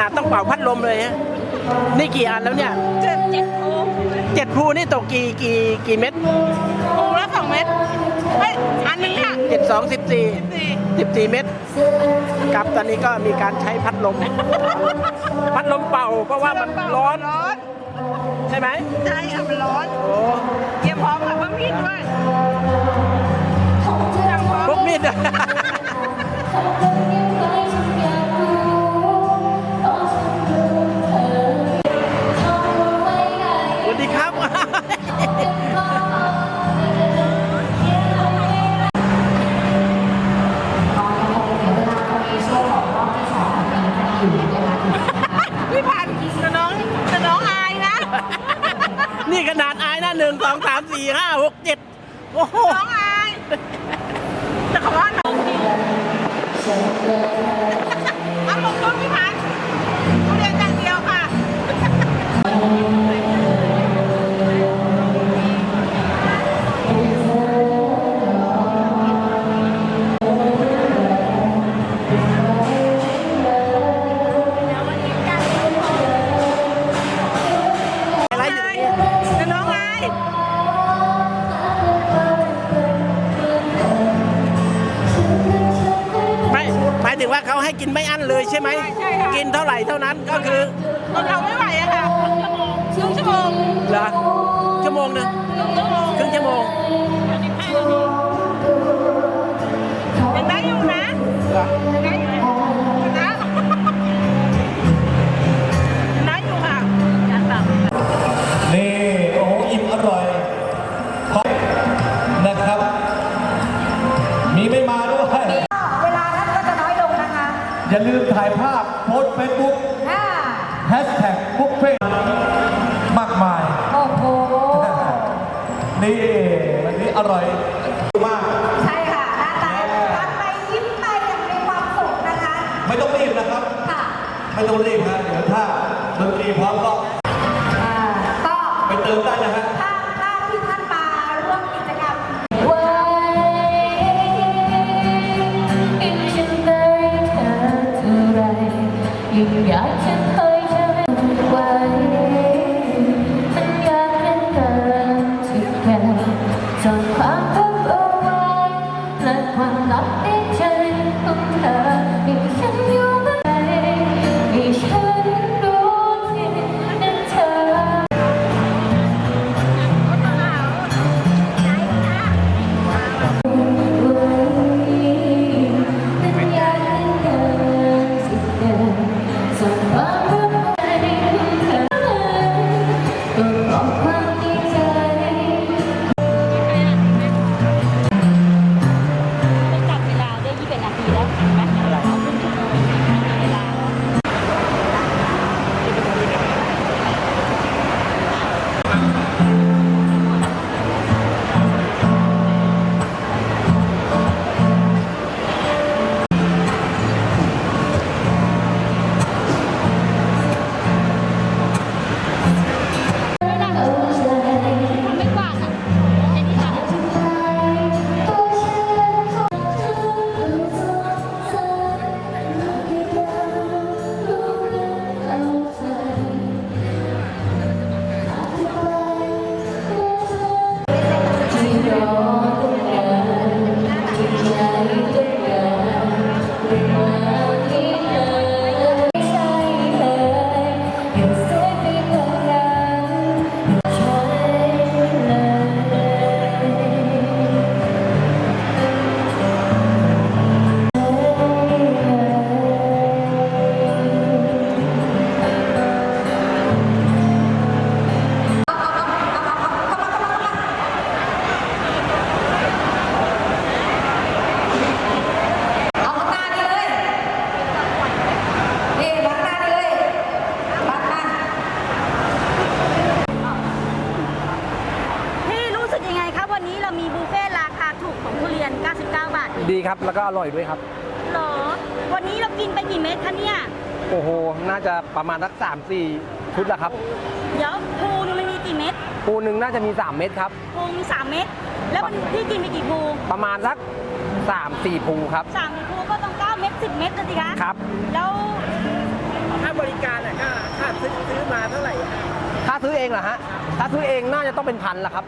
นาดต้องเป่าพัดลมเลยฮะนี่กี่อันแล้วเนี่ยเจ็ดเจ็ดภูเจ็ดภูนี่ตกกี่กี่กี่เม็ดภูละสองเม็ดเฮ้ยอันหนึงค่ะเจ็ดสองสิบสี่สี่สิบสี่เม็ดครับตอนนี้ก็มีการใช้พัดลม พัดลมเป่าเพราะว่ามันร้อนร้อนใช่ไหมใช่ค่ะมันร้อนโอ้เตรียมพร้อมกับว่ามีดด้วยเตรียมพร้อมพวกมีด ใช่ไหม กินเท่าไหร่เท่านั้นก็คือ วั แล้วก็อร่อยด้วยครับเหรอ วันนี้เรากินไปกี่เม็ดคะเนี่ย โอ้โห น่าจะประมาณสักสามสี่ชุดละครับ เดี๋ยวภูนึงมันมีกี่เม็ดปูหนึ่งน่าจะมี 3 เม็ดครับ ภูมีสามเม็ด แล้วมันพี่กินไปกี่ภูประมาณสัก3 4ภูครับ สามภูก็ต้องเก้าเม็ดสิบเม็ดเลยสิคะครับ แล้วาบริการอะค่าค่าซื้อซื้อมาเท่าไหร่อะถ้าซื้อเองเหรอฮะ ถ้าซื้อเองน่าจะต้องเป็นพันละครับ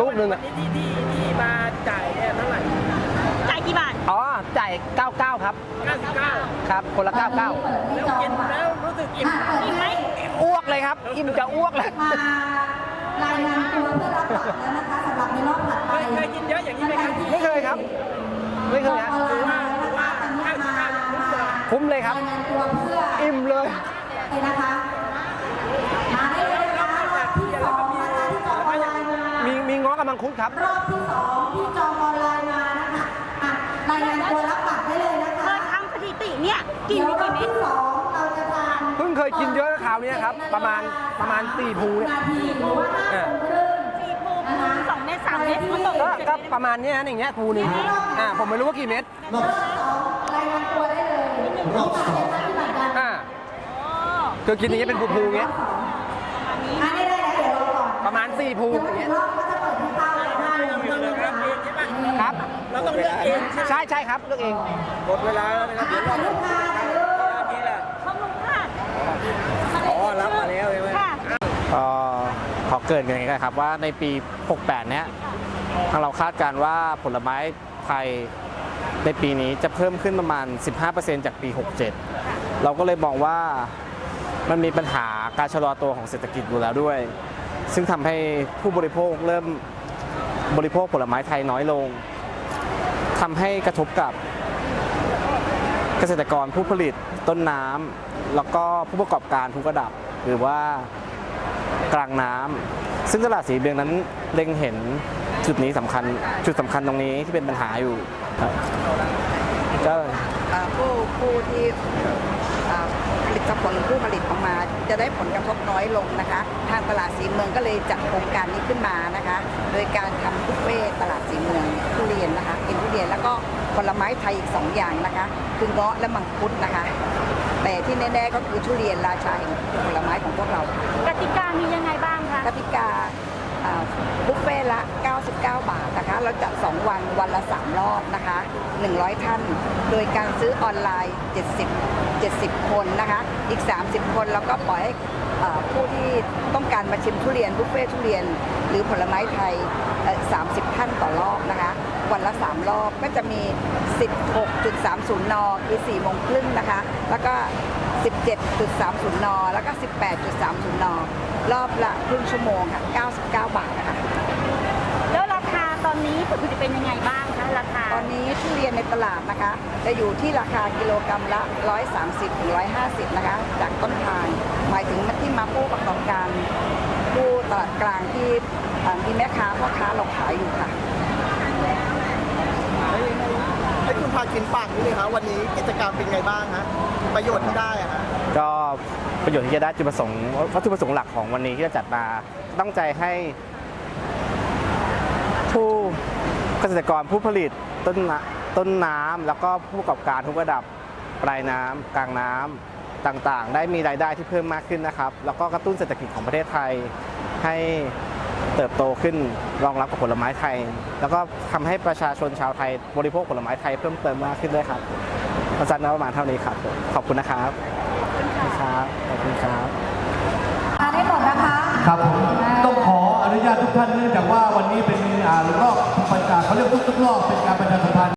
ลูกหนึ่งวัอะนนี้ที่ที่ที่มาจ่ายเนี่ยเท่าไหร่จ่าย กี่บาท อ๋อ จ่าย 99 ครับ 99 ครับ คนละ 99 แล้วกินแล้วรู้สึกอิ่มอิ่มไหมอ้วกเลยครับ อิ่มจะอ้วกเลย มารายงานตัวเพื่อรับบัตรแล้วนะคะสำหรับในรอบถัดเคไปยเคยกินเยอะอย่างนี้ไหมครับไม่เคยครับ ไม่เคยฮะถือว่าถือว่าตอนนี้มาคุ้มเลยครับ รายงานตัวเพื่ออิ่มเลยเลยนะคะมาได้เลยนะคะรอบที่สองนะคะที่จองออนไลน์มามีมีง้อกำลังคุดครับ รอบที่สองที่จองออนไลน์มานะคะอะ รายงานตัวรับบัตรได้เลยนะเคคะยทำสถิติเนี่ยกินเดี๋ยวไปรอบกี่เม็ดที่สองเราจะทานเพิ่งเคยกินเยอะคราวนี้ครับ ประมาณประมาณ4ภูเนี่ย นาทีหรือว่าห้าโมงครึ่ง สี่ภูมิสองเม็ดสามเม็ดมันตกก็ก็ประมาณเนี้ยนะอย่างเงี้ยภูหนึ่งอ่าผมไม่รู้ว่ากี่เม็ดรอบสองรายงานตัวได้เลยรอบสองปฏิบัติการอ่าอ๋อคือกินอย่างเงี้ยเป็นภูภูๆเงี้ย อันนี้ได้แล้วเดี๋ยวรอก่อนประมาณ4ภูเดี๋ยวอย่างอีเงี้กยรอบ เราต้องเลือกเองใช่ไหมใช่ใช่ครับเลือกเอง หมดเวลาแล้วนะครับเดี๋ยวรอบลูกค้าถ่ายรูปนี้แหละข้อมูลพลาดอ๋อรับมาแล้วใช่ไหมค่ะก็ขอเกรินกันอย่างนี้กันครับว่าในปี 68 เนี้ยทางเราคาดการณ์ว่าผลไม้ไทยในปีนี้จะเพิ่มขึ้นประมาณ 15%จากปี 67 เราก็เลยมองว่ามันมีปัญหาการชะลอตัวของเศรษฐกิจอยู่แล้วด้วย ซึ่งทำให้ผู้บริโภคเริ่มบริโภคผลไม้ไทยน้อยลง ทำให้กระทบกับเกษตรกรผู้ผลิตต้นน้ำแล้วก็ผู้ประกอบการทุกระดับ หรือว่ากลางน้ำซึ่งตลาดสีเบียงนั้นเล็งเห็นจุดนี้สำคัญจุดสำคัญตรงนี้ที่เป็นปัญหาอยู่ครับก็อ่าผู้ผู้ที่ ผลิตผลหรือผู้ผลิตออกมา จะได้ผลกระทบน้อยลงนะคะ ทางตลาดสีเมืองก็เลยจัดโครงการนี้ขึ้นมานะคะ โดยการทำบุฟเฟ่ตลาดสีเมืองทุเรียนนะคะกินทุเรียนแล้วก็ผลไม้ไทยอีกสองอย่างนะคะ คือเงาะและมังคุดนะคะ แต่ที่แน่ๆก็คือทุเรียนราชาแห่งผลไม้ของพวกเราค่ะกติกามียังไงบ้างคะกติกาอ่า บุฟเฟ่ละ 99 บาทนะคะ เราจัด 2 วันวันละ 3 รอบนะคะ 100 ท่าน โดยการซื้อออนไลน์ 70 70 คนนะคะ อีก 30 คนเราก็ปล่อยให้ผู้ที่ต้องการมาชิมทุเรียนบุฟเฟ่ทุเรียน หรือผลไม้ไทย 30 ท่านต่อรอบนะคะ วันละ 3 รอบก็จะมี 16.30 น คือ4โมงครึ่งนะคะ แล้วก็ 17.30 น แล้วก็ 18.30 น รอบละครึ่งชั่วโมงค่ะ 99 บาทนะคะ แล้วราคาตอนนี้ผลผลิตเป็นยังไงบ้างคะราคา ตอนนี้ทุเรียนในตลาดนะคะ จะอยู่ที่ราคากิโลกรรัมละ 130ถึง150 นะคะ จากต้นทาง หมายถึงที่มาผู้ประกอบการ ผู้ตลาดกลางที่อ่ามีแม่ค้าพ่อค้าเราขายอยู่ค่ะ ให้คุณ พากินปากนี่เลยครับวันนี้กิจกรรมเป็นไงบ้างฮะประโยชน์ที่ได้อะฮะก็ประโยชน์ที่จะได้จุดประสงค์วัตถุประสงค์หลักของวันนี้ที่จะจัดมาตั้งใจให้ ผู้เกษตรกรผู้ผลิตต้นน้ำต้นน้ำแล้วก็ผู้ประกอบการทุกระดับปลายน้ำกลางน้ำต่างๆ ได้มีรายได้ที่เพิ่มมากขึ้นนะครับ แล้วก็กระตุ้นเศรษฐกิจของประเทศไทยให้ เติบโตขึ้นรองรับกับผลไม้ไทย แล้วก็ทำให้ประชาชนชาวไทยบริโภคผลไม้ไทยเพิ่มเติมมากขึ้นด้วยครับสั้นๆประมาณเท่านี้ครับผมขอบคุณนะครับขอบคุณครับขอบคุณครับมาได้หมดนะคะครับผมต้องขออนุญาตทุกท่านเนื่องจากว่าวันนี้เป็นอ่ารอบประกาศเขาเรียกทุกๆรอบเป็นการประชาสัมพันธ์